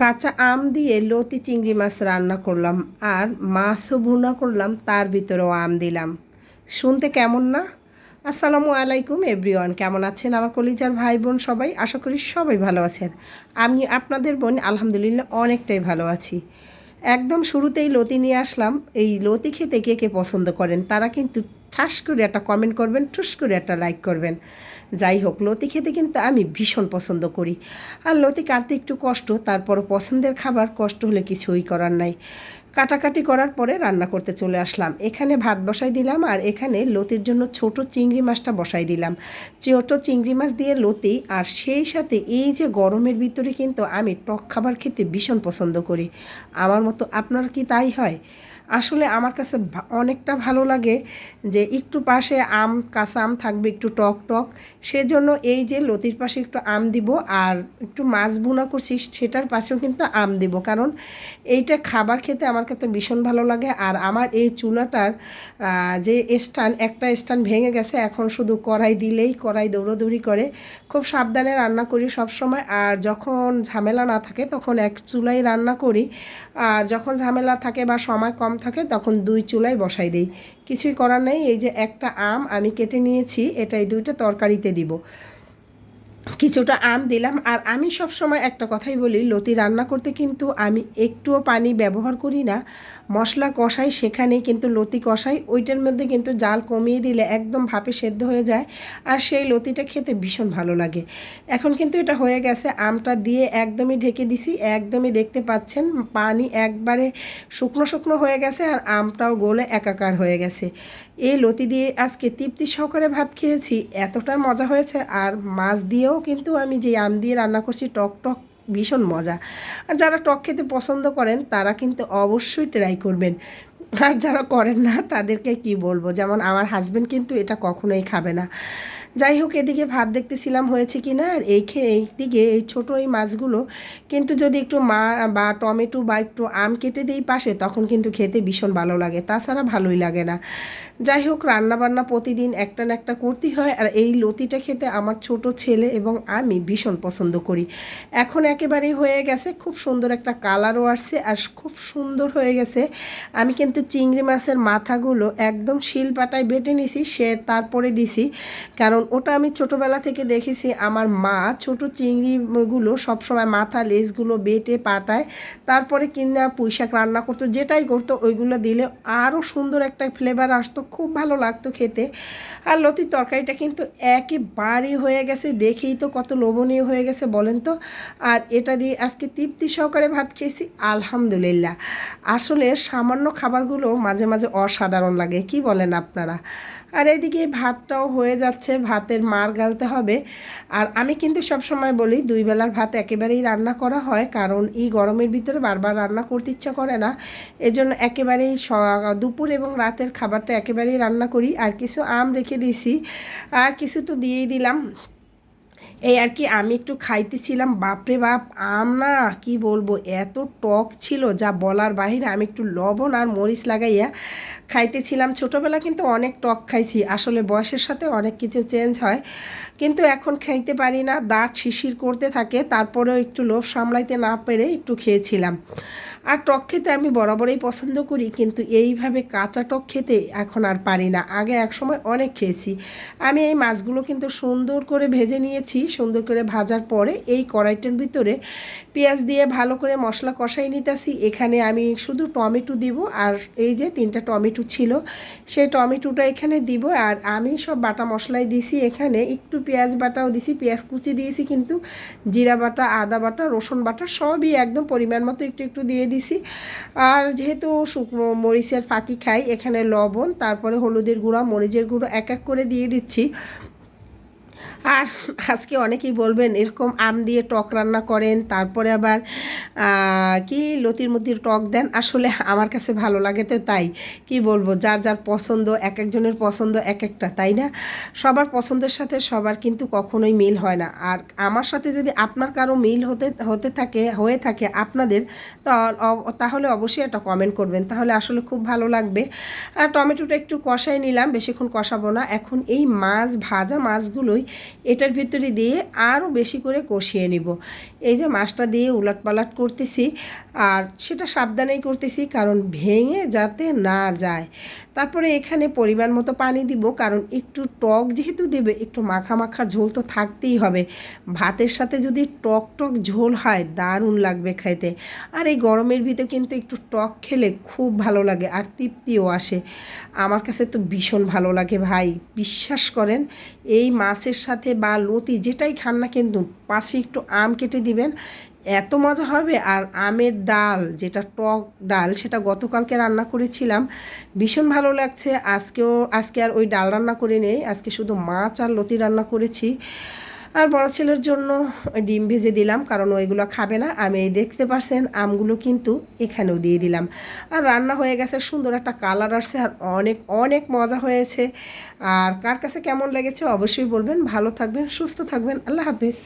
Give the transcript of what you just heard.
কাঁচা আম দিয়ে লতি চিংড়ি মাছ রান্না করলাম আর মাছও ভুনা করলাম, তার ভিতরেও আম দিলাম। শুনতে কেমন না? আসসালামু আলাইকুম এভরিওয়ান, কেমন আছেন আমার কলিজার ভাই বোন সবাই? আশা করি সবাই ভালো আছেন। আমি আপনাদের বোন, আলহামদুলিল্লাহ অনেকটাই ভালো আছি। একদম শুরুতেই লতি নিয়ে আসলাম। এই লতি খেতে কে কে পছন্দ করেন? তারা কিন্তু ঠাস করে একটা কমেন্ট করবেন, ঠুস করে একটা লাইক করবেন। যাই হোক, লতি খেতে কিন্তু আমি ভীষণ পছন্দ করি। আর লতি কাটতে একটু কষ্ট, তারপরও পছন্দের খাবার কষ্ট হলে কিছুই করার নাই। কাটাকাটি করার পরে রান্না করতে চলে আসলাম। এখানে ভাত বসাই দিলাম আর এখানে লতির জন্য ছোট চিংড়ি মাছটা বসাই দিলাম। ছোট চিংড়ি মাছ দিয়ে লতি আর সেই সাথে এই যে গরমের ভিতরে কিন্তু আমি টক খাবার খেতে ভীষণ পছন্দ করি। আমার মতো আপনার কি তাই হয়? আসলে আমার কাছে অনেকটা ভালো লাগে যে একটু পাশে আম, কাঁচা আম থাকবে, একটু টক টক। সেজন্য এই যে লতির পাশে একটু আম দিব আর একটু মাছ ভুনা করছি, সেটার পাশেও কিন্তু আম দিব। কারণ এইটা খাবার খেতে আমার কাছে ভীষণ ভালো লাগে। আর আমার এই চুলাটার যে স্ট্যান্ড একটা স্ট্যান্ড ভেঙে গেছে, এখন শুধু কড়াই দিলেই কড়াই দৌড়োদৌড়ি করে খুব সাবধানে রান্না করি সব সময় আর যখন ঝামেলা না থাকে তখন এক চুলাই রান্না করি। আর যখন ঝামেলা থাকে বা সময় কম থাকে তখন দুই চুলাই বসাই দিই। কিছুই করার নেই, এই যে একটা আম আমি কেটে নিয়েছি এটাই দুইটা তরকারিতে দিব। কিছুটা আম দিলাম। আর আমি সব সময় একটা কথাই বলি, লতি রান্না করতে কিন্তু আমি একটুও পানি ব্যবহার করি না। মশলা কষাই সেখানে কিন্তু লতি কষাই, ওইটার মধ্যে কিন্তু জাল কমিয়ে দিলে একদম ভাপে সেদ্ধ হয়ে যায়। আর সেই লতিটা খেতে ভীষণ ভালো লাগে। এখন কিন্তু এটা হয়ে গেছে, আমটা দিয়ে একদমই ঢেকে দিছি, একদমই দেখতে পাচ্ছেন, পানি একবারে শুকনো শুকনো হয়ে গেছে আর আমটাও গলে একাকার হয়ে গেছে। এই লতি দিয়ে আজকে তৃপ্তি সহকারে ভাত খেয়েছি, এতটা মজা হয়েছে। আর মাছ দিয়েও কিন্তু আমি যে আম দিয়ে রান্না করছি, টক টক ভীষণ মজা। আর যারা টক খেতে পছন্দ করেন, তারা কিন্তু অবশ্যই ট্রাই করবেন। আর যারা করেন না, তাদেরকে কি বলব? যেমন আমার হাজবেন্ড কিন্তু এটা কখনোই খাবে না। যাই হোক, এদিকে ভাত দেখতেছিলাম হয়েছে কি না আর এই খেয়ে এই দিকে এই ছোটো এই মাছগুলো কিন্তু যদি একটু মা, বা টমেটো বা একটু আম কেটে দিই পাশে, তখন কিন্তু খেতে ভীষণ ভালো লাগে। তাছাড়া ভালোই লাগে না। যাই হোক, রান্নাবান্না প্রতিদিন একটা না একটা করতেই হয়, আর এই লতিটা খেতে আমার ছোট ছেলে এবং আমি ভীষণ পছন্দ করি। এখন একেবারেই হয়ে গেছে, খুব সুন্দর একটা কালারও আসছে, আর খুব সুন্দর হয়ে গেছে। আমি কিন্তু চিংড়ি মাছের মাথাগুলো একদম শিলপাটায় বেটে নিছি, সে তারপরে দিছি। কারণ ওটা আমি ছোটোবেলা থেকে দেখেছি, আমার মা ছোট চিংড়িগুলো সবসময় মাথা লেজগুলো বেটে পাটায়, তারপরে কিনা পুঁইশাক রান্না করতো, যেটাই করতো ওইগুলো দিলে আরও সুন্দর একটা ফ্লেভার আসতো, খুব ভালো লাগতো খেতে। আর লতির তরকারিটা কিন্তু একেবারেই হয়ে গেছে, দেখেই তো কত লোভনীয় হয়ে গেছে, বলেন তো। আর এটা দিয়ে আজকে তৃপ্তি সহকারে ভাত খেয়েছি, আলহামদুলিল্লাহ। আসলে সামান্য খাবারগুলো মাঝে মাঝে অসাধারণ লাগে, কি বলেন আপনারা? আর এদিকে ভাতটাও হয়ে যাচ্ছে, ভাতের মার গালতে হবে। আর আমি কিন্তু সব সময় বলি, দুই বেলার ভাত একেবারেই রান্না করা হয়, কারণ এই গরমের ভিতরে বারবার রান্না করতে ইচ্ছা করে না। এজন্য একেবারেই দুপুর এবং রাতের খাবারটা একেবারেই রান্না করি। আর কিছু আম রেখে দিয়েছি। আর কিছু তো দিয়েই দিলাম। এই আর কি, আমি একটু খাইতেছিলাম, বাপরে বাপ, আম না, কি বলব, এত টক ছিল যা বলার বাহিরে, আমি একটু লবণ আর মরিচ লাগাইয়া খাইতেছিলাম। ছোটোবেলা কিন্তু অনেক টক খাইছি, আসলে বয়সের সাথে অনেক কিছু চেঞ্জ হয়, কিন্তু এখন খাইতে পারি না, দাঁত শিশির করতে থাকে, তারপরেও একটু লোভ সামলাইতে না পেরে একটু খেয়েছিলাম। আর টক খেতে আমি বরাবরই পছন্দ করি, কিন্তু এইভাবে কাঁচা টক খেতে এখন আর পারি না। আগে একসময় অনেক খেয়েছি, আমি এই মাছগুলো কিন্তু সুন্দর করে ভেজে নিয়েছি। সুন্দর করে ভাজার পরে এই কড়াইটার ভিতরে পেঁয়াজ দিয়ে ভালো করে মশলা কষাই নিতেছি। এখানে আমি শুধু টমেটো দিব আর এই যে তিনটা টমেটো ছিল, সেই টমেটোটা এখানে দিব আর আমি সব বাটা মশলাই দিছি এখানে। একটু পেঁয়াজ বাটাও দিছি, পেঁয়াজ কুচি দিয়েছি কিন্তু জিরা বাটা, আদা বাটা, রসুন বাটা সবই একদম পরিমাণ মতো একটু একটু দিয়ে দিছি। আর যেহেতু শুকনো মরিচের ফাঁকি খাই, এখানে লবণ, তারপরে হলুদের গুঁড়া, মরিচের গুঁড়ো এক এক করে দিয়ে দিচ্ছি। আর আজকে অনেকেই বলবেন, এরকম আম দিয়ে টক রান্না করেন, তারপরে আবার কি লতির মধ্যে টক দেন, আসলে আমার কাছে ভালো লাগে তো তাই। কি বলব, যার যার পছন্দ, এক একজনের পছন্দ এক একটা, তাই না? সবার পছন্দের সাথে সবার কিন্তু কখনোই মিল হয় না। আর আমার সাথে যদি আপনার কারও মিল হতে হতে থাকে, হয়ে থাকে আপনাদের তাহলে অবশ্যই একটা কমেন্ট করবেন। তাহলে আসলে খুব ভালো লাগবে। আর টমেটোটা একটু কষাই নিলাম, বেশিক্ষণ কষাবো না। এখন এই মাছ, ভাজা মাছগুলোই এটার ভিতরে দিয়ে আরও বেশি করে কষিয়ে নিব। এই যে মাছটা দিয়ে উলাট পালাট করতেছি আর সেটা সাবধানেই করতেছি কারণ ভেঙে যাতে না যায়। তারপরে এখানে পরিমাণ মতো পানি দিব কারণ একটু টক যেহেতু দেবে, একটু মাখা মাখা ঝোল তো থাকতেই হবে। ভাতের সাথে যদি টক টক ঝোল হয় দারুণ লাগবে খাইতে আর এই গরমের ভিতরে কিন্তু একটু টক খেলে খুব ভালো লাগে আর তৃপ্তিও আসে। আমার কাছে তো ভীষণ ভালো লাগে ভাই, বিশ্বাস করেন, এই মাছের সাথে বা লতি যেটাই খান না কিন্তু পাশে একটু আম কেটে দিবেন। এত মজা হবে। আর আমের ডাল, যেটা টক ডাল, সেটা গতকালকে রান্না করেছিলাম। ভীষণ ভালো লাগছে। আজকেও, আজকে আর ওই ডাল রান্না করে নেই আজকে শুধু মাছ আর লতি রান্না করেছি। আর বড় ছেলের জন্য ডিম ভেজে দিলাম, কারণ ওইগুলো খাবে না। আমি এই দেখতে পারছেন, আমগুলো কিন্তু এখানেও দিয়ে দিলাম। আর রান্না হয়ে গেছে, সুন্দর একটা কালার আসছে, আর অনেক অনেক মজা হয়েছে। আর কার কাছে কেমন লেগেছে অবশ্যই বলবেন। ভালো থাকবেন, সুস্থ থাকবেন। আল্লাহ হাফিজ।